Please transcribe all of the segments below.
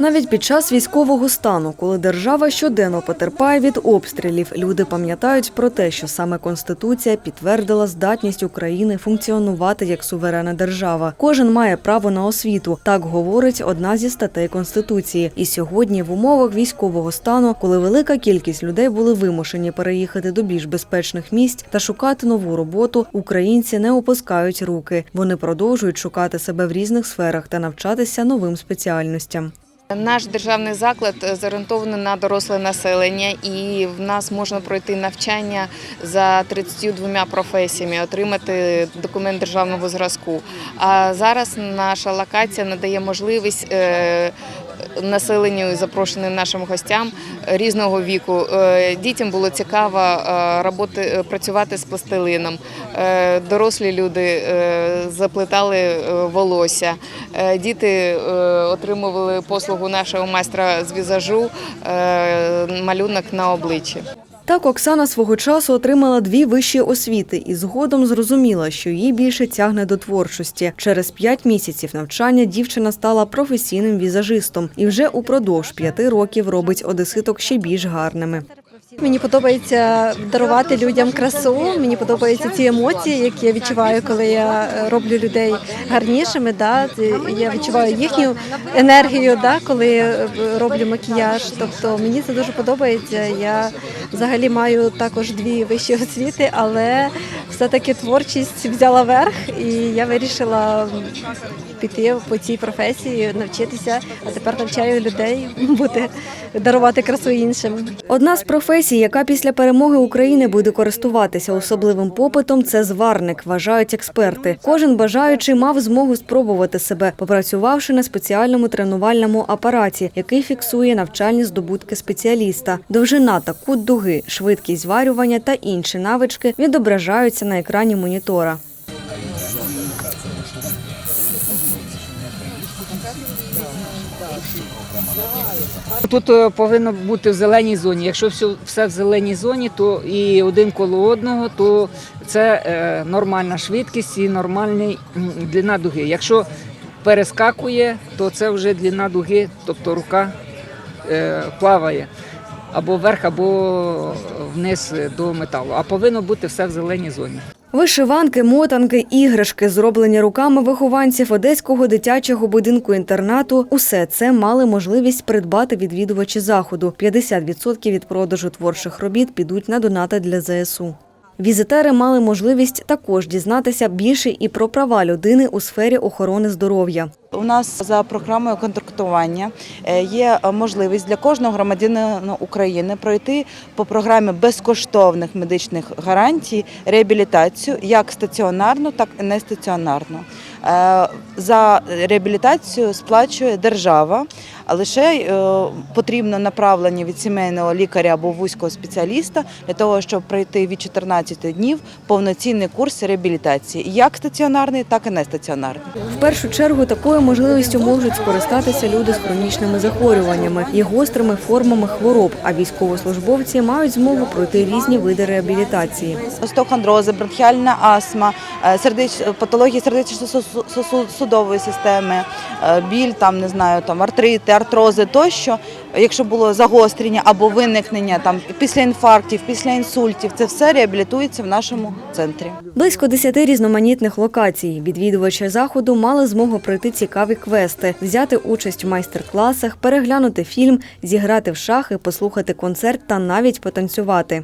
Навіть під час військового стану, коли держава щоденно потерпає від обстрілів, люди пам'ятають про те, що саме конституція підтвердила здатність України функціонувати як суверенна держава. Кожен має право на освіту. Так говорить одна зі статей конституції. І сьогодні, в умовах військового стану, коли велика кількість людей були вимушені переїхати до більш безпечних місць та шукати нову роботу, українці не опускають руки. Вони продовжують шукати себе в різних сферах та навчатися новим спеціальностям. Наш державний заклад зорієнтований на доросле населення, і в нас можна пройти навчання за 32 професіями, отримати документ державного зразку. А зараз наша локація надає можливість е, населенню і запрошеним нашим гостям різного віку. Е, Дітям було цікаво е, роботи, е, працювати з пластилином. Дорослі люди заплетали волосся. Діти отримували послугу нашого майстра з візажу малюнок на обличчі. Так Оксана свого часу отримала дві вищі освіти і згодом зрозуміла, що її більше тягне до творчості. Через п'ять місяців навчання дівчина стала професійним візажистом і вже упродовж п'яти років робить одеситок ще більш гарними. Мені подобається дарувати людям красу. Мені подобаються ці емоції, які я відчуваю, коли я е, роблю людей гарнішими. Да? Я відчуваю їхню енергію, да? коли е, роблю макіяж. Тобто мені це дуже подобається. Я взагалі маю також дві вищі освіти, але все-таки творчість взяла верх, і я вирішила піти по цій професії, навчитися. А тепер навчаю людей бути дарувати красу іншим. Одна з професій, яка після перемоги України буде користуватися особливим попитом, це зварник, вважають експерти. Кожен бажаючий мав змогу спробувати себе, попрацювавши на спеціальному тренувальному апараті, який фіксує навчальні здобутки спеціаліста. Довжина та кут дуги, швидкість зварювання та інші навички відображаються на екрані монітора. Тут е, повинно бути в зеленій зоні. Якщо все, все в зеленій зоні, то і один коло одного, то це е, нормальна швидкість і нормальна длина дуги. Якщо перескакує, то це вже длина дуги, тобто рука е, плаває або вверх, або вниз до металу. А повинно бути все в зеленій зоні. Вишиванки, мотанки, іграшки, зроблені руками вихованців одеського дитячого будинку інтернату. Усе це мали можливість придбати відвідувачі заходу. 50% від продажу творчих робіт підуть на донати для ЗСУ. Візитери мали можливість також дізнатися більше і про права людини у сфері охорони здоров'я. У нас за програмою контрактування е, є можливість для кожного громадянина України пройти по програмі безкоштовних медичних гарантій реабілітацію як стаціонарну, так і нестаціонарну. Е, За реабілітацію сплачує держава, а лише е, потрібно направлення від сімейного лікаря або вузького спеціаліста для того, щоб пройти від 14 днів повноцінний курс реабілітації, як стаціонарний, так і нестаціонарний. В першу чергу такою можливістю можуть скористатися люди з хронічними захворюваннями і гострими формами хвороб, а військовослужбовці мають змогу пройти різні види реабілітації. остеохондрози, бронхіальна астма, е, сердеч... патології сердечно-судової системи, е, біль, там не знаю, там артрити, артрози тощо. Якщо було загострення або виникнення там після інфарктів, після інсультів, це все реабілітується в нашому центрі. Близько десяти різноманітних локацій. Відвідувачі заходу мали змогу пройти цікаві квести, взяти участь в майстер-класах, переглянути фільм, зіграти в шахи, послухати концерт та навіть потанцювати.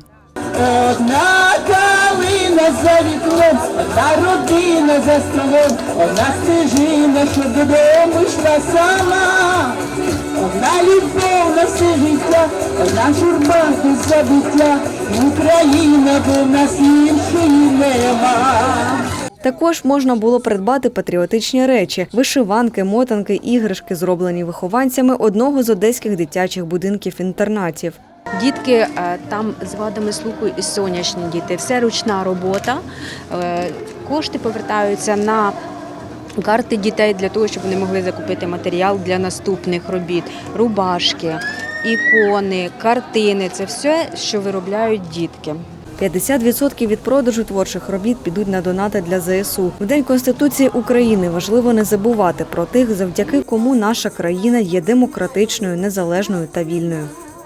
Одна за вікном, одна родина за столом, одна стежина, що додому йшла сама. Одна любов на все життя, одна журба без забуття, Україна, бо в нас іншої нема. Також можна було придбати патріотичні речі, вишиванки, мотанки, іграшки, зроблені вихованцями одного з одеських дитячих будинків-інтернатів. Дітки е, там з вадами слуху і сонячні діти. Все ручна робота. Е, Кошти повертаються на карти дітей для того, щоб вони могли закупити матеріал для наступних робіт, рубашки, ікони, картини це все, що виробляють дітки. 50% від продажу творчих робіт підуть на донати для ЗСУ. В День Конституції України важливо не забувати про тих, завдяки кому наша країна є демократичною, незалежною та вільною.